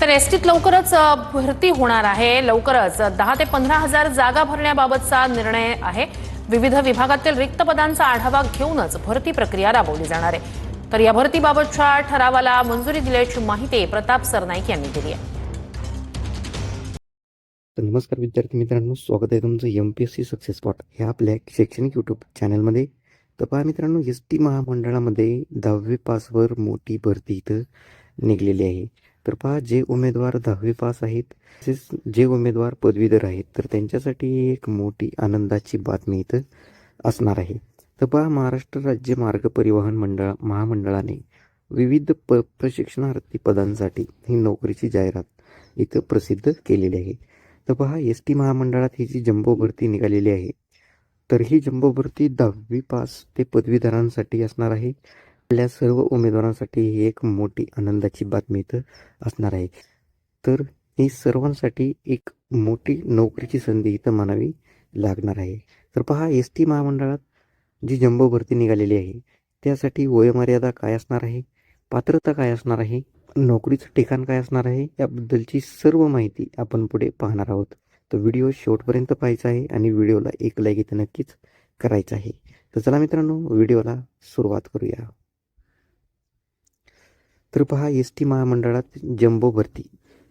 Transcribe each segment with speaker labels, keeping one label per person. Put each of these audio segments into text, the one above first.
Speaker 1: तर एसटीत लवकरच भरती होणार आहे. लवकरच दहा ते पंधरा हजार जागा भरण्याबाबतचा निर्णय आहे. विविध विभागातील रिक्त पदांचा आढावा घेऊनच भरती प्रक्रिया राबवली जाणार आहे. तर या भरतीबाबतच्या ठरावाला मंजुरी दिल्याची माहिती प्रताप सरनाईक यांनी दिली आहे.
Speaker 2: तर नमस्कार विद्यार्थी मित्रांनो स्वागत आहे तुमचं M P S C success spot हे आपल्या शैक्षणिक यूट्यूब चॅनलमध्ये तर पहा मित्रांनो एस टी महामंडळामध्ये दहावी पासवर मोठी भरती इथं निघलेली आहे. तर पहा जे उमेदवार दहावी पास आहेत तसेच जे उमेदवार पदवीधर आहेत तर त्यांच्यासाठी एक मोठी आनंदाची बातमी इथं असणार आहे. तर पहा महाराष्ट्र राज्य मार्ग परिवहन मंडळ महामंडळाने विविध प प्रशिक्षणार्थी पदांसाठी ही नोकरीची जाहिरात इथं प्रसिद्ध केलेली आहे. तर पहा एस टी महामंडळात ही जी जम्बो भरती निघालेली आहे तर ही जम्बो भरती दहावी पास ते पदवीधरांसाठी असणार आहे. आपल्या सर्व उमेदवारांसाठी ही एक मोठी आनंदाची बातमी इथं असणार आहे. तर ही सर्वांसाठी एक मोठी नोकरीची संधी इथं म्हणावी लागणार आहे. तर पहा एस टी महामंडळात जी जम्बो भरती निघालेली आहे त्यासाठी वयोमर्यादा काय असणार आहे? पात्रता काय असणार आहे? नोकरीचं ठिकाण काय असणार आहे? याबद्दलची सर्व माहिती आपण पुढे पाहणार आहोत. तर व्हिडिओ शेवटपर्यंत पाहायचा आहे आणि व्हिडिओला एक लाईक इथं नक्कीच करायचं आहे. तर चला मित्रांनो व्हिडिओला सुरुवात करूया. तर पहा एस टी महामंडळात जम्बो भरती.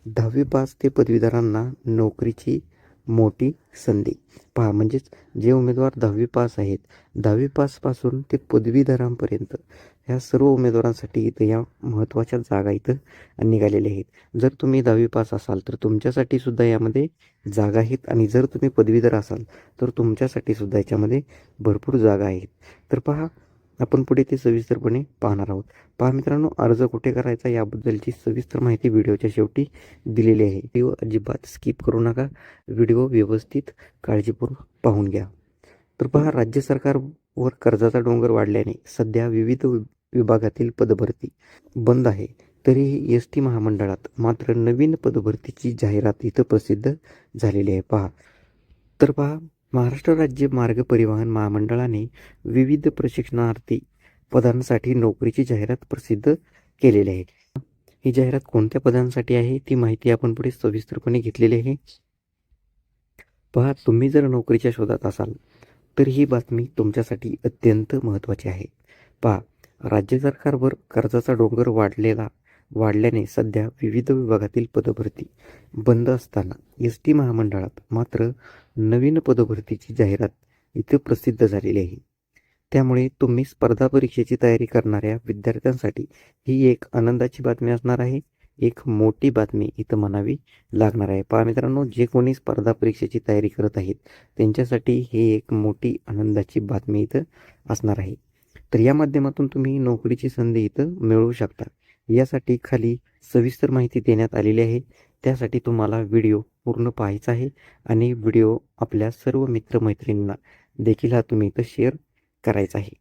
Speaker 2: दहावी पास ते पदवीधरांना नोकरीची मोठी संधी. पहा म्हणजेच जे उमेदवार दहावी पास आहेत दहावी पासपासून ते पदवीधरांपर्यंत ह्या सर्व उमेदवारांसाठी इथं या महत्त्वाच्या जागा इथं निघालेल्या आहेत. जर तुम्ही दहावी पास असाल तर तुमच्यासाठी सुद्धा यामध्ये जागा आहेत. आणि जर तुम्ही पदवीधर असाल तर तुमच्यासाठी सुद्धा याच्यामध्ये भरपूर जागा आहेत. तर पहा आपण पुढे ते सविस्तरपणे पाहणार आहोत. पहा मित्रांनो अर्ज कुठे करायचा याबद्दलची सविस्तर माहिती व्हिडिओच्या शेवटी दिलेली आहे. व्हिडिओ अजिबात स्किप करू नका. व्हिडिओ व्यवस्थित काळजीपूर्वक पाहून घ्या. तर पहा राज्य सरकारवर कर्जाचा डोंगर वाढल्याने सध्या विविध वि- विभागातील पदभरती बंद आहे. तरीही एस टी महामंडळात मात्र नवीन पदभरतीची जाहिरात इथं प्रसिद्ध झालेली आहे. पहा. तर पहा महाराष्ट्र राज्य मार्ग परिवहन महामंडळाने विविध प्रशिक्षणार्थी पदांसाठी नोकरीची जाहिरात प्रसिद्ध केलेली आहे. ही जाहिरात कोणत्या पदांसाठी आहे? ती माहिती आपण पुढे सविस्तरपणे घेतलेली आहे. पहा तुम्ही जर नोकरीच्या शोधात असाल तर ही बातमी तुमच्यासाठी अत्यंत महत्त्वाची आहे. पहा राज्य सरकारवर कर्जाचा डोंगर वाढलेला वाढल्याने सध्या विविध विभागातील पदभरती बंद असताना एस टी महामंडळात मात्र नवीन पदभरतीची जाहिरात इथे प्रसिद्ध झालेली आहे. त्यामुळे तुम्ही स्पर्धा परीक्षेची तयारी करणाऱ्या विद्यार्थ्यांसाठी ही एक आनंदाची बातमी असणार आहे. एक मोठी बातमी इथं म्हणावी लागणार आहे. पहा मित्रांनो जे कोणी स्पर्धा परीक्षेची तयारी करत आहेत त्यांच्यासाठी ही एक मोठी आनंदाची बातमी इथं असणार आहे. तर या माध्यमातून तुम्ही नोकरीची संधी इथं मिळवू शकता. यासाठी खाली सविस्तर माहिती देण्यात आलेली आहे. त्यासाठी तुम्हाला व्हिडिओ पूर्ण पाहायचा आहे आणि व्हिडिओ आपल्या सर्व मित्रमैत्रिणींना देखील हा तुम्ही इथं शेअर करायचा आहे.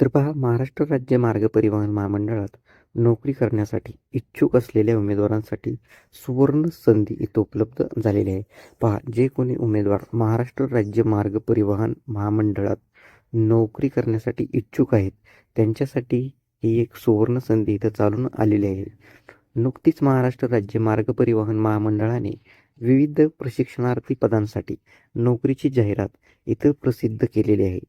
Speaker 2: तर पहा महाराष्ट्र राज्य मार्ग परिवहन महामंडळात नोकरी करण्यासाठी इच्छुक असलेल्या उमेदवारांसाठी सुवर्ण संधी इथं उपलब्ध झालेली आहे. पहा जे कोणी उमेदवार महाराष्ट्र राज्य मार्ग परिवहन महामंडळात नोकरी करण्यासाठी इच्छुक आहेत. त्यांच्यासाठी ही एक सुवर्ण संधी इथं चालून आलेली आहे. नुकतीच महाराष्ट्र राज्य मार्ग परिवहन महामंडळाने विविध प्रशिक्षणार्थी पदांसाठी नोकरीची जाहिरात इथं प्रसिद्ध केलेली आहे.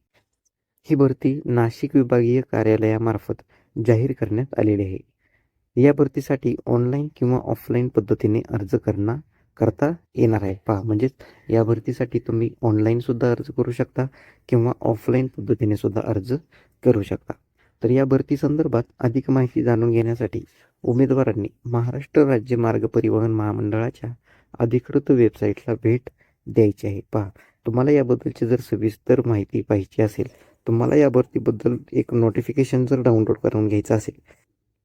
Speaker 2: ही भरती नाशिक विभागीय कार्यालयामार्फत जाहीर करण्यात आलेली आहे. या भरतीसाठी ऑनलाईन किंवा ऑफलाईन पद्धतीने अर्ज करणं करता येणार आहे. पहा म्हणजेच या भरतीसाठी तुम्ही ऑनलाईनसुद्धा अर्ज करू शकता किंवा ऑफलाईन पद्धतीने सुद्धा अर्ज करू शकता. तर या भरती संदर्भात अधिक माहिती जाणून घेण्यासाठी उमेदवारांनी महाराष्ट्र राज्य मार्ग परिवहन महामंडळाच्या अधिकृत वेबसाईटला भेट द्यायची आहे. पहा तुम्हाला याबद्दलची जर सविस्तर माहिती पाहिजे असेल तुम्हाला या भरतीबद्दल एक नोटिफिकेशन जर डाउनलोड करून घ्यायचं असेल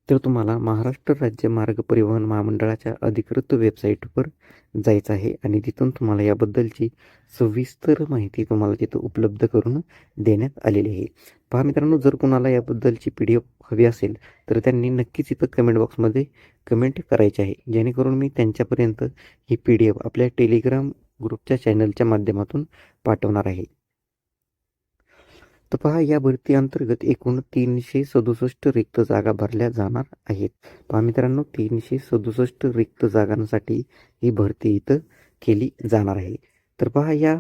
Speaker 2: तर तुम्हाला महाराष्ट्र राज्य मार्ग परिवहन महामंडळाच्या अधिकृत वेबसाईटवर जायचं आहे आणि तिथून तुम्हाला याबद्दलची सविस्तर माहिती तुम्हाला तिथं उपलब्ध करून देण्यात आलेली आहे. पहा मित्रांनो जर कुणाला याबद्दलची पी डी एफ हवी असेल तर त्यांनी नक्कीच इथं कमेंट बॉक्समध्ये कमेंट करायची आहे. जेणेकरून मी त्यांच्यापर्यंत ही पी डी एफ आपल्या टेलिग्राम ग्रुपच्या चॅनलच्या माध्यमातून पाठवणार आहे. तर पहा या भरती अंतर्गत एकूण तीनशे सदुसष्ट रिक्त जागा भरल्या जाणार आहेत. पहा मित्रांनो तीनशे सदुसष्ट रिक्त जागांसाठी ही भरती इथं केली जाणार आहे. तर पहा या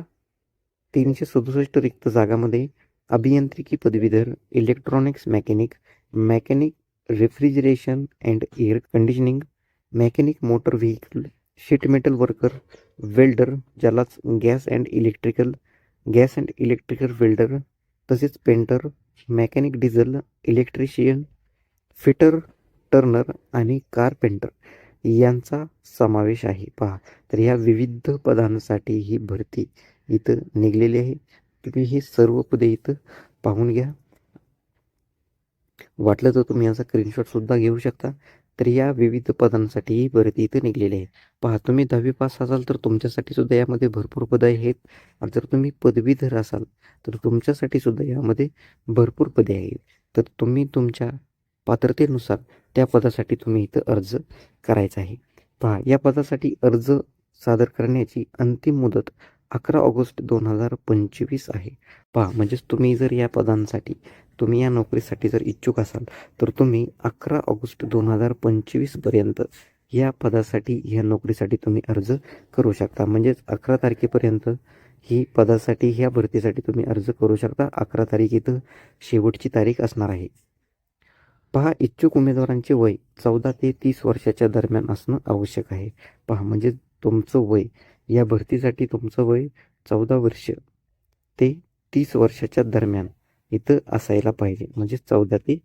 Speaker 2: तीनशे सदुसष्ट रिक्त जागामध्ये अभियांत्रिकी पदवीधर electronics mechanic mechanic refrigeration and air conditioning mechanic motor vehicle sheet metal worker welder ज्यालाच gas and electrical gas and electrical welder तसेच painter mechanic diesel electrician fitter turner आणि कारपेंटर यांचा समावेश आहे. पहा तर ह्या विविध पदांसाठी ही भरती इथं निघलेली आहे. तुम्ही ही सर्व पदे इथं पाहून घ्या. वाटलं तर तुम्ही याचा स्क्रीनशॉटसुद्धा घेऊ शकता. तर या विविध पदांसाठी भरती इथं निघलेली आहेत. पहा तुम्ही दहावी पास असाल तर तुमच्यासाठी सुद्धा यामध्ये भरपूर पदं आहेत. आणि जर तुम्ही पदवीधर असाल तर तुमच्यासाठी सुद्धा यामध्ये भरपूर पदे आहेत. तर तुम्ही तुमच्या पात्रतेनुसार त्या पदासाठी तुम्ही इथं अर्ज करायचा आहे. पहा या पदासाठी अर्ज सादर करण्याची अंतिम मुदत अकरा ऑगस्ट दोन हजार पंचवीस आहे. पहा म्हणजेच तुम्ही जर या पदांसाठी तुम्ही या नोकरीसाठी जर इच्छुक असाल तर तुम्ही अकरा ऑगस्ट दोन हजार पंचवीसपर्यंत या पदासाठी ह्या नोकरीसाठी तुम्ही अर्ज करू शकता. म्हणजेच अकरा तारखेपर्यंत ही पदासाठी ह्या भरतीसाठी तुम्ही अर्ज करू शकता. अकरा तारीख इथं शेवटची तारीख असणार आहे. पहा इच्छुक उमेदवारांचे वय चौदा ते तीस वर्षाच्या दरम्यान असणं आवश्यक आहे. पहा म्हणजे तुमचं वय या भरतीसाठी तुमचं वय चौदा वर्ष ते तीस वर्षाच्या दरम्यान इथं असायला पाहिजे. म्हणजे चौदा ते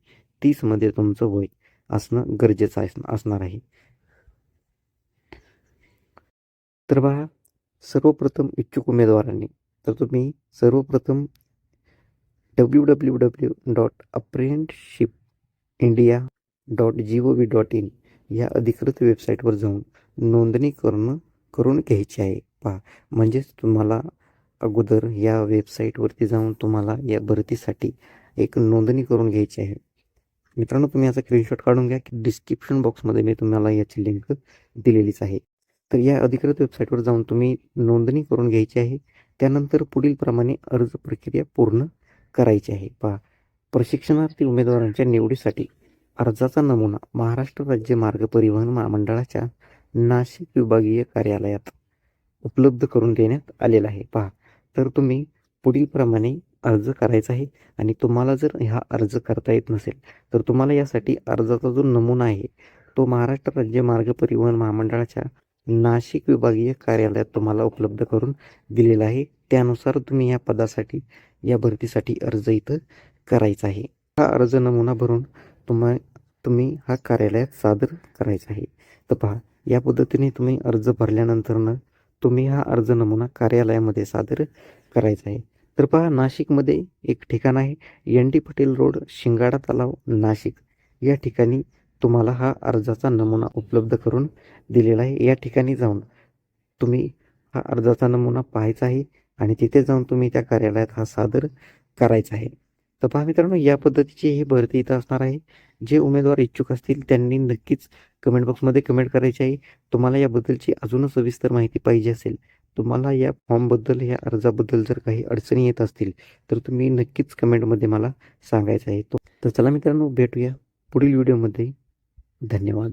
Speaker 2: तीसमध्ये तुमचं वय असणं गरजेचं अस असणार आहे. तर बघा सर्वप्रथम इच्छुक उमेदवारांनी तर तुम्ही सर्वप्रथम W W W dot apprenticeship India dot G O V dot in या अधिकृत वेबसाईटवर जाऊन नोंदणी करणं करून घ्यायची आहे. पहा म्हणजेच तुम्हाला अगोदर या वेबसाईटवरती जाऊन तुम्हाला या भरतीसाठी एक नोंदणी करून घ्यायची आहे. मित्रांनो तुम्ही याचा स्क्रीनशॉट काढून घ्या की डिस्क्रिप्शन बॉक्समध्ये मी तुम्हाला याची लिंक दिलेलीच आहे. तर या अधिकृत वेबसाईटवर जाऊन तुम्ही नोंदणी करून घ्यायची आहे. त्यानंतर पुढील प्रमाणे अर्ज प्रक्रिया पूर्ण करायची आहे. पहा प्रशिक्षणार्थी उमेदवारांच्या निवडीसाठी अर्जाचा नमुना महाराष्ट्र राज्य मार्ग परिवहन महामंडळाच्या नाशिक विभागीय कार्यालयात उपलब्ध करून देण्यात आलेला आहे. पहा तर तुम्ही पुढील प्रमाणे अर्ज करायचा आहे आणि तुम्हाला जर हा अर्ज करता येत नसेल तर तुम्हाला यासाठी अर्जाचा जो नमुना आहे तो महाराष्ट्र राज्य मार्ग परिवहन महामंडळाच्या नाशिक विभागीय कार्यालयात तुम्हाला उपलब्ध करून दिलेला आहे. त्यानुसार तुम्ही या पदासाठी या भरतीसाठी अर्ज इथं करायचा आहे. हा अर्ज नमुना भरून तुम्हा तुम्ही हा कार्यालयात सादर करायचा आहे. तर पहा या पद्धतीने तुम्ही अर्ज भरल्यानंतरनं तुम्ही हा अर्ज नमुना कार्यालयामध्ये सादर करायचा आहे. तर पहा नाशिकमध्ये एक ठिकाण आहे एन डी पटेल रोड शिंगाडा तलाव नाशिक. या ठिकाणी तुम्हाला हा अर्जाचा नमुना उपलब्ध करून दिलेला आहे. या ठिकाणी जाऊन तुम्ही हा अर्जाचा नमुना पाहायचा आहे आणि तिथे जाऊन तुम्ही त्या कार्यालयात हा सादर करायचा आहे. तर पहा मित्रांनो या पद्धतीची ही भरती इथं असणार आहे. जे उमेदवार इच्छुक असतील त्यांनी नक्कीच कमेंट बॉक्समध्ये कमेंट करायची आहे. तुम्हाला याबद्दलची अजून सविस्तर माहिती पाहिजे असेल तुम्हाला या फॉर्मबद्दल या अर्जाबद्दल जर काही अडचणी येत असतील तर तुम्ही नक्कीच कमेंटमध्ये मला सांगायचं आहे. तो तर चला मित्रांनो भेटूया पुढील व्हिडिओमध्ये. धन्यवाद.